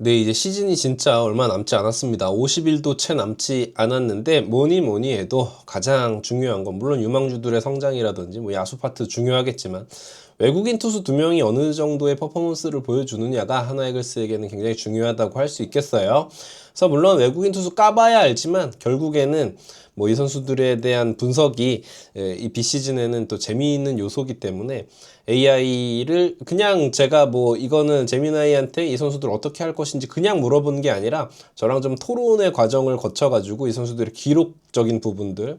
네, 이제 시즌이 진짜 얼마 남지 않았습니다. 50일도 채 남지 않았는데 뭐니 뭐니 해도 가장 중요한 건 물론 유망주들의 성장이라든지 뭐 야수 파트 중요하겠지만 외국인 투수 두 명이 어느 정도의 퍼포먼스를 보여주느냐가 하나이글스에게는 굉장히 중요하다고 할 수 있겠어요. 그래서 물론 외국인 투수 까봐야 알지만 결국에는 뭐 이 선수들에 대한 분석이 에, 이 비시즌에는 또 재미있는 요소기 때문에 AI를 그냥 제가 뭐 이거는 재미나이한테 이 선수들 어떻게 할 것인지 그냥 물어보는 게 아니라 저랑 좀 토론의 과정을 거쳐가지고 이 선수들의 기록적인 부분들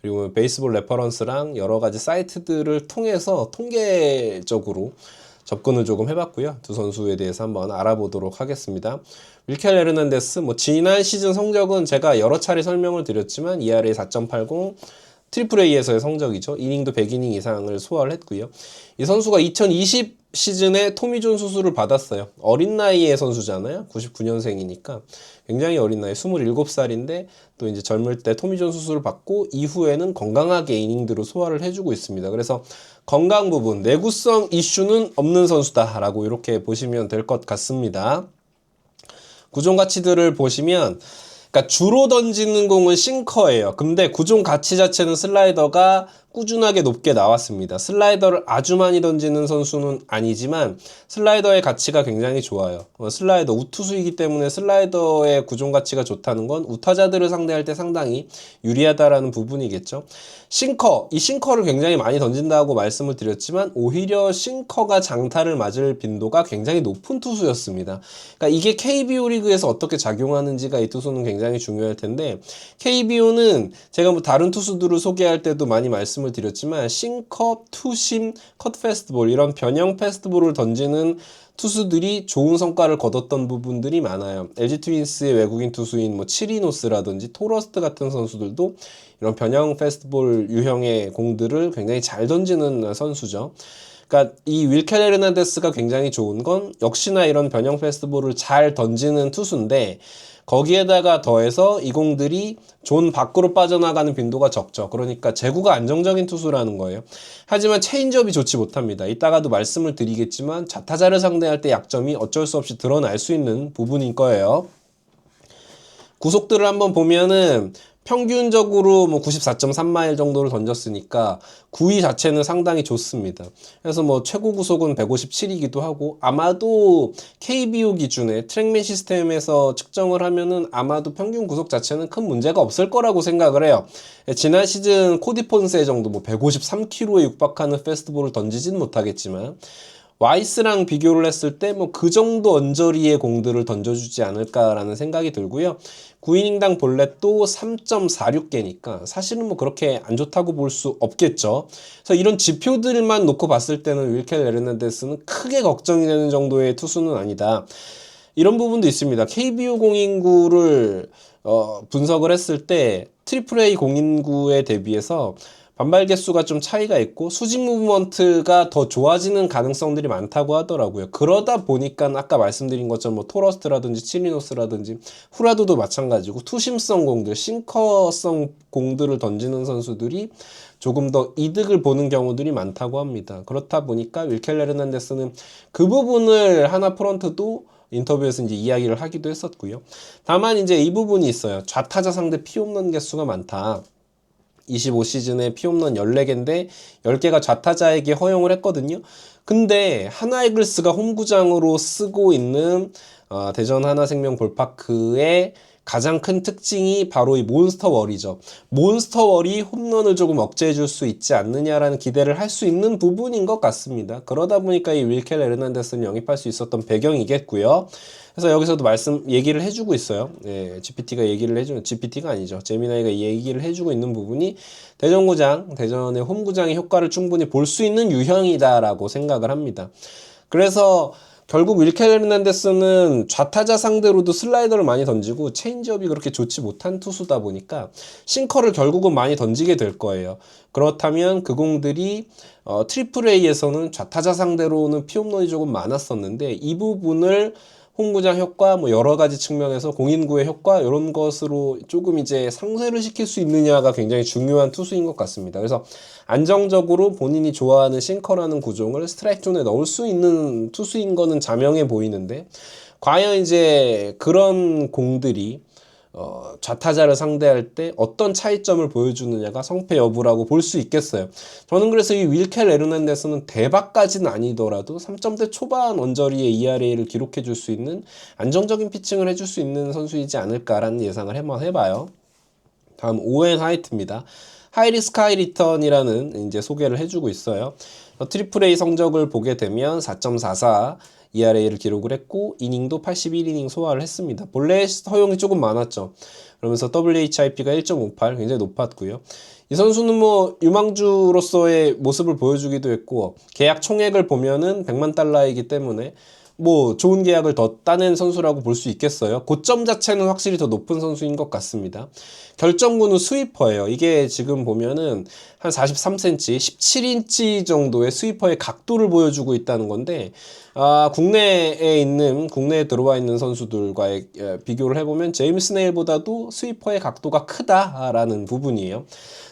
그리고 베이스볼 레퍼런스랑 여러 가지 사이트들을 통해서 통계적으로 접근을 조금 해봤고요. 두 선수에 대해서 한번 알아보도록 하겠습니다. 윌켈 에르난데스, 뭐 지난 시즌 성적은 제가 여러 차례 설명을 드렸지만 ERA 4.80, 트리플 A에서의 성적이죠. 이닝도 100이닝 이상을 소화를 했고요. 이 선수가 2020 시즌에 토미존 수술을 받았어요. 어린 나이의 선수잖아요. 99년생이니까 굉장히 어린 나이, 27살인데 또 이제 젊을 때 토미존 수술을 받고 이후에는 건강하게 이닝들을 소화를 해주고 있습니다. 그래서 건강 부분, 내구성 이슈는 없는 선수다라고 이렇게 보시면 될 것 같습니다. 구종 가치들을 보시면 그러니까 주로 던지는 공은 싱커예요. 근데 구종 가치 자체는 슬라이더가 꾸준하게 높게 나왔습니다. 슬라이더를 아주 많이 던지는 선수는 아니지만 슬라이더의 가치가 굉장히 좋아요. 어, 슬라이더 우투수이기 때문에 슬라이더의 구종 가치가 좋다는 건 우타자들을 상대할 때 상당히 유리하다라는 부분이겠죠. 싱커, 이 싱커를 굉장히 많이 던진다고 말씀을 드렸지만 오히려 싱커가 장타를 맞을 빈도가 굉장히 높은 투수였습니다. 그러니까 이게 KBO 리그에서 어떻게 작용하는지가 이 투수는 굉장히 중요할 텐데 KBO는 제가 뭐 다른 투수들을 소개할 때도 많이 말씀을 드렸지만 싱커, 투심, 컷 페스트볼 이런 변형 페스트볼을 던지는 투수들이 좋은 성과를 거뒀던 부분들이 많아요. LG 트윈스의 외국인 투수인 뭐 치리노스라든지 토러스트 같은 선수들도 이런 변형 페스트볼 유형의 공들을 굉장히 잘 던지는 선수죠. 그러니까 이 윌켈 헤르난데스가 굉장히 좋은 건 역시나 이런 변형 페스트볼을 잘 던지는 투수인데 거기에다가 더해서 이 공들이 존 밖으로 빠져나가는 빈도가 적죠. 그러니까 제구가 안정적인 투수라는 거예요. 하지만 체인지업이 좋지 못합니다. 이따가도 말씀을 드리겠지만 자타자를 상대할 때 약점이 어쩔 수 없이 드러날 수 있는 부분인 거예요. 구속들을 한번 보면은 평균적으로 뭐 94.3마일 정도를 던졌으니까 구위 자체는 상당히 좋습니다. 그래서 뭐 최고 구속은 157이기도 하고 아마도 KBO 기준의 트랙맨 시스템에서 측정을 하면은 아마도 평균 구속 자체는 큰 문제가 없을 거라고 생각을 해요. 지난 시즌 코디 폰세 정도 뭐 153km에 육박하는 페스트볼을 던지진 못하겠지만 와이스랑 비교를 했을 때 뭐 그 정도 언저리의 공들을 던져주지 않을까라는 생각이 들고요. 9이닝당 볼넷도 3.46개니까 사실은 뭐 그렇게 안 좋다고 볼 수 없겠죠. 그래서 이런 지표들만 놓고 봤을 때는 윌켈 레르난데스는 크게 걱정이 되는 정도의 투수는 아니다. 이런 부분도 있습니다. KBO 공인구를 어, 분석을 했을 때 트리플 A 공인구에 대비해서 반발 개수가 좀 차이가 있고 수직 무브먼트가 더 좋아지는 가능성들이 많다고 하더라고요. 그러다 보니까 아까 말씀드린 것처럼 뭐 토러스트라든지 치리노스라든지 후라도도 마찬가지고 투심성 공들, 싱커성 공들을 던지는 선수들이 조금 더 이득을 보는 경우들이 많다고 합니다. 그렇다 보니까 윌켈 레르난데스는 그 부분을 하나 프런트도 인터뷰에서 이제 이야기를 하기도 했었고요. 다만 이제 이 부분이 있어요. 좌타자 상대 피홈런 개수가 많다. 25시즌에 피홈런 14개인데 10개가 좌타자에게 허용을 했거든요. 근데 하나이글스가 홈구장으로 쓰고 있는 어, 대전 하나생명 볼파크의 가장 큰 특징이 바로 이 몬스터 월이죠. 몬스터 월이 홈런을 조금 억제해 줄 수 있지 않느냐라는 기대를 할 수 있는 부분인 것 같습니다. 그러다 보니까 이 윌켈 에르난데스는 영입할 수 있었던 배경이겠고요. 그래서 여기서도 말씀 얘기를 해주고 있어요. 예, GPT가 얘기를 해주는 GPT가 아니죠. 제미나이가 얘기를 해주고 있는 부분이 대전구장, 대전의 홈구장의 효과를 충분히 볼 수 있는 유형이다라고 생각을 합니다. 그래서 결국 윌켈 헤르난데스는 좌타자 상대로도 슬라이더를 많이 던지고 체인지업이 그렇게 좋지 못한 투수다 보니까 싱커를 결국은 많이 던지게 될 거예요. 그렇다면 그 공들이 어, 트리플 A에서는 좌타자 상대로는 피홈런이 조금 많았었는데 이 부분을 홈구장 효과 뭐 여러 가지 측면에서 공인구의 효과 이런 것으로 조금 이제 상쇄를 시킬 수 있느냐가 굉장히 중요한 투수인 것 같습니다. 그래서 안정적으로 본인이 좋아하는 싱커라는 구종을 스트라이크 존에 넣을 수 있는 투수인 거는 자명해 보이는데 과연 이제 그런 공들이 어, 좌타자를 상대할 때 어떤 차이점을 보여주느냐가 성패 여부라고 볼 수 있겠어요. 저는 그래서 이 윌켈 에르난데스는 대박까지는 아니더라도 3점대 초반 언저리의 ERA를 기록해 줄 수 있는 안정적인 피칭을 해줄 수 있는 선수이지 않을까라는 예상을 한번 해봐요. 다음 오웬 하이트입니다. 하이리스크 하이리턴이라는 이제 소개를 해주고 있어요. 어, 트리플 A 성적을 보게 되면 4.44 ERA를 기록을 했고 이닝도 81이닝 소화를 했습니다. 본래 허용이 조금 많았죠. 그러면서 WHIP가 1.58 굉장히 높았고요. 이 선수는 뭐 유망주로서의 모습을 보여주기도 했고 계약 총액을 보면은 100만 달러이기 때문에 뭐 좋은 계약을 더 따낸 선수라고 볼 수 있겠어요. 고점 자체는 확실히 더 높은 선수인 것 같습니다. 결정구는 스위퍼예요. 이게 지금 보면은 한 43cm, 17인치 정도의 스위퍼의 각도를 보여주고 있다는 건데 아, 국내에 있는 국내에 들어와 있는 선수들과의 예, 비교를 해보면 제임스 네일보다도 스위퍼의 각도가 크다라는 부분이에요.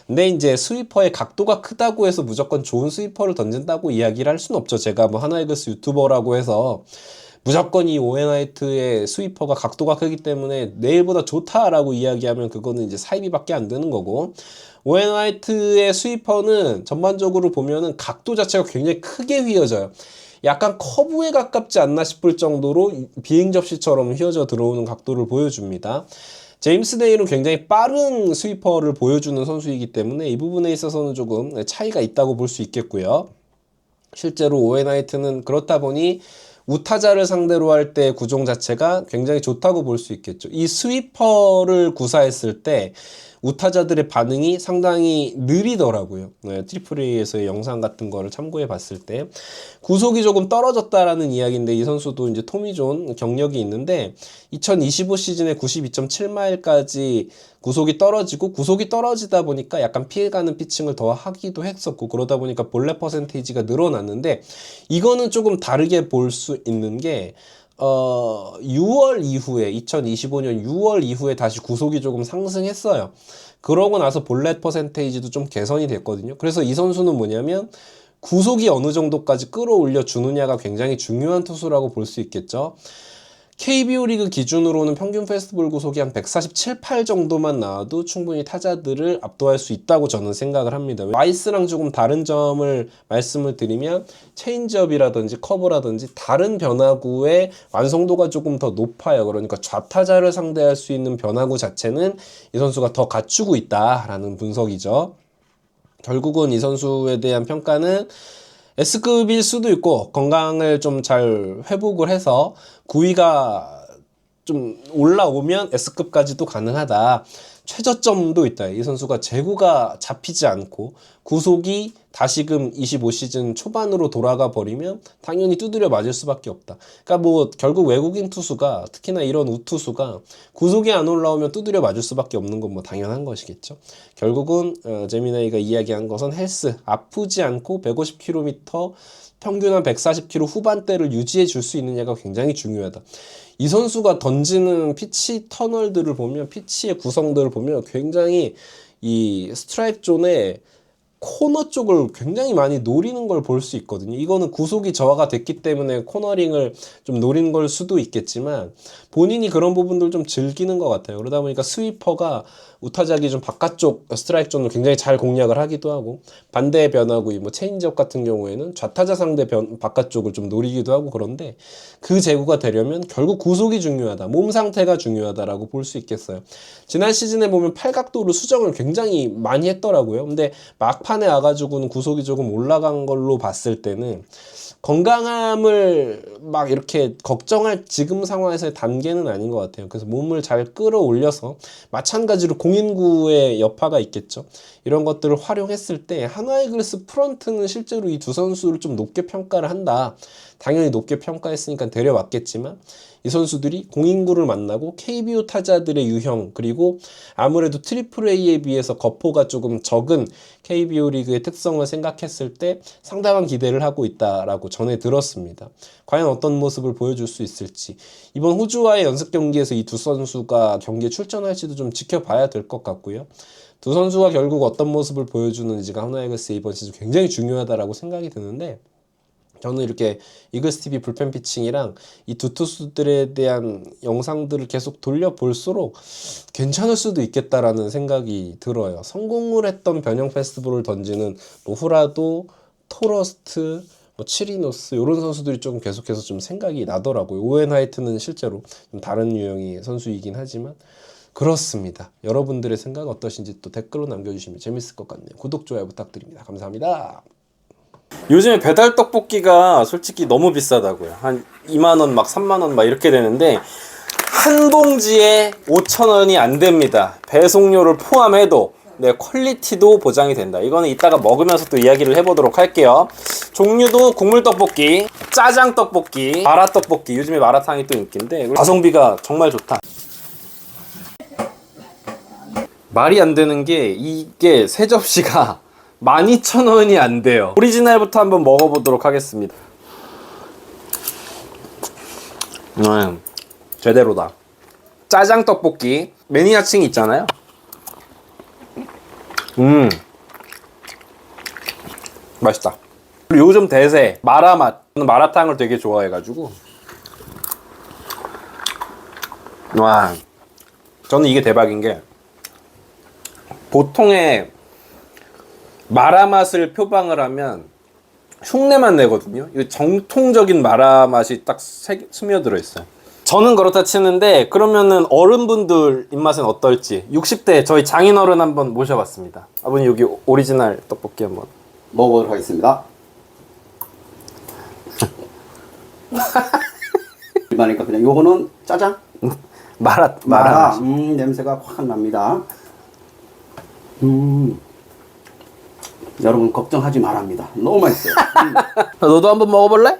근데 이제 스위퍼의 각도가 크다고 해서 무조건 좋은 스위퍼를 던진다고 이야기를 할 수는 없죠. 제가 뭐 하나이글스 유튜버라고 해서 무조건 이 오웬 화이트의 스위퍼가 각도가 크기 때문에 내일보다 좋다라고 이야기하면 그거는 이제 사이비밖에 안 되는 거고 오웬 화이트의 스위퍼는 전반적으로 보면은 각도 자체가 굉장히 크게 휘어져요. 약간 커브에 가깝지 않나 싶을 정도로 비행 접시처럼 휘어져 들어오는 각도를 보여줍니다. 제임스 네일은 굉장히 빠른 스위퍼를 보여주는 선수이기 때문에 이 부분에 있어서는 조금 차이가 있다고 볼 수 있겠고요. 실제로 오웬 화이트는 그렇다 보니 우타자를 상대로 할 때 구종 자체가 굉장히 좋다고 볼 수 있겠죠. 이 스위퍼를 구사했을 때 우타자들의 반응이 상당히 느리더라고요. 네, 트리플 A에서의 영상 같은 거를 참고해 봤을 때 구속이 조금 떨어졌다라는 이야기인데 이 선수도 이제 토미존 경력이 있는데 2025 시즌에 92.7마일까지 구속이 떨어지고 구속이 떨어지다 보니까 약간 피해가는 피칭을 더 하기도 했었고 그러다 보니까 볼레 퍼센테이지가 늘어났는데 이거는 조금 다르게 볼 수 있는 게 어, 6월 이후에 2025년 6월 이후에 다시 구속이 조금 상승했어요. 그러고 나서 볼렛 퍼센테이지도 좀 개선이 됐거든요. 그래서 이 선수는 뭐냐면 구속이 어느 정도까지 끌어올려 주느냐가 굉장히 중요한 투수라고 볼 수 있겠죠. KBO 리그 기준으로는 평균 페스티벌 구속이 한 147, 8 정도만 나와도 충분히 타자들을 압도할 수 있다고 저는 생각을 합니다. 와이스랑 조금 다른 점을 말씀을 드리면 체인지업이라든지 커브라든지 다른 변화구의 완성도가 조금 더 높아요. 그러니까 좌타자를 상대할 수 있는 변화구 자체는 이 선수가 더 갖추고 있다라는 분석이죠. 결국은 이 선수에 대한 평가는 S급일 수도 있고 건강을 좀 잘 회복을 해서 구위가 좀 올라오면 S급까지도 가능하다. 최저점도 있다. 이 선수가 재구가 잡히지 않고 구속이 다시금 25시즌 초반으로 돌아가 버리면 당연히 두드려 맞을 수밖에 없다. 그러니까 뭐 결국 외국인 투수가 특히나 이런 우투수가 구속이 안 올라오면 두드려 맞을 수밖에 없는 건 뭐 당연한 것이겠죠. 결국은 어, 제미나이가 이야기한 것은 헬스 아프지 않고 150km 평균 한 140km 후반대를 유지해 줄 수 있느냐가 굉장히 중요하다. 이 선수가 던지는 피치 터널들을 보면 피치의 구성들을 보면 굉장히 이 스트라이크 존에 코너 쪽을 굉장히 많이 노리는 걸 볼 수 있거든요. 이거는 구속이 저하가 됐기 때문에 코너링을 좀 노리는 걸 수도 있겠지만 본인이 그런 부분들 좀 즐기는 것 같아요. 그러다 보니까 스위퍼가 우타자기 좀 바깥쪽 스트라이크 존을 굉장히 잘 공략을 하기도 하고 반대의 변화구 뭐 체인지업 같은 경우에는 좌타자 상대 변, 바깥쪽을 좀 노리기도 하고 그런데 그 제구가 되려면 결국 구속이 중요하다. 몸 상태가 중요하다라고 볼 수 있겠어요. 지난 시즌에 보면 팔각도를 수정을 굉장히 많이 했더라고요. 근데 막판에 와가지고는 구속이 조금 올라간 걸로 봤을 때는 건강함을 막 이렇게 걱정할 지금 상황에서의 단계는 아닌 것 같아요. 그래서 몸을 잘 끌어올려서 마찬가지로 공인구의 여파가 있겠죠. 이런 것들을 활용했을 때 한화이글스 프런트는 실제로 이 두 선수를 좀 높게 평가를 한다. 당연히 높게 평가했으니까 데려왔겠지만 이 선수들이 공인구를 만나고 KBO 타자들의 유형 그리고 아무래도 트리플 A에 비해서 거포가 조금 적은 KBO 리그의 특성을 생각했을 때 상당한 기대를 하고 있다라고 전해 들었습니다. 과연 어떤 모습을 보여줄 수 있을지 이번 호주와의 연습 경기에서 이 두 선수가 경기에 출전할지도 좀 지켜봐야 될 것 같고요. 두 선수가 결국 어떤 모습을 보여주는지가 하나이글스 이번 시즌 굉장히 중요하다라고 생각이 드는데 저는 이렇게 이글스 TV 불펜 피칭이랑 이 두 투수들에 대한 영상들을 계속 돌려볼수록 괜찮을 수도 있겠다라는 생각이 들어요. 성공을 했던 변형 페스티벌을 던지는 뭐 후라도, 토러스트, 뭐 치리노스 이런 선수들이 조금 계속해서 좀 생각이 나더라고요. 오웬 하이트는 실제로 좀 다른 유형의 선수이긴 하지만 그렇습니다. 여러분들의 생각 어떠신지 또 댓글로 남겨주시면 재밌을 것 같네요. 구독, 좋아요 부탁드립니다. 감사합니다. 요즘에 배달 떡볶이가 솔직히 너무 비싸다고요. 한 2만 원, 막 3만 원, 막 이렇게 되는데 한 봉지에 5천 원이 안 됩니다. 배송료를 포함해도 네, 퀄리티도 보장이 된다. 이거는 이따가 먹으면서 또 이야기를 해보도록 할게요. 종류도 국물 떡볶이, 짜장 떡볶이, 마라 떡볶이. 요즘에 마라탕이 또 인기인데 가성비가 정말 좋다. 말이 안 되는 게 이게 세 접시가 12,000원이 안 돼요. 오리지널부터 한번 먹어보도록 하겠습니다. 음, 제대로다. 짜장 떡볶이 매니아층이 있잖아요. 음, 맛있다. 그리고 요즘 대세 마라 맛. 저는 마라탕을 되게 좋아해가지고. 와, 저는 이게 대박인 게 보통의 마라 맛을 표방을 하면 흉내만 내거든요. 이 정통적인 마라 맛이 딱 새- 스며들어 있어요. 저는 그렇다 치는데 그러면은 어른분들 입맛은 어떨지 60대 저희 장인어른 한번 모셔봤습니다. 아버님 여기 오리지널 떡볶이 한번. 먹어보도록 하겠습니다. 일반이니까 그냥 요거는 짜장? 마라 마라. 마라. 음, 냄새가 확 납니다. 음. 여러분 걱정하지 말랍니다. 너무 맛있어요. 음. 너도 한번 먹어볼래?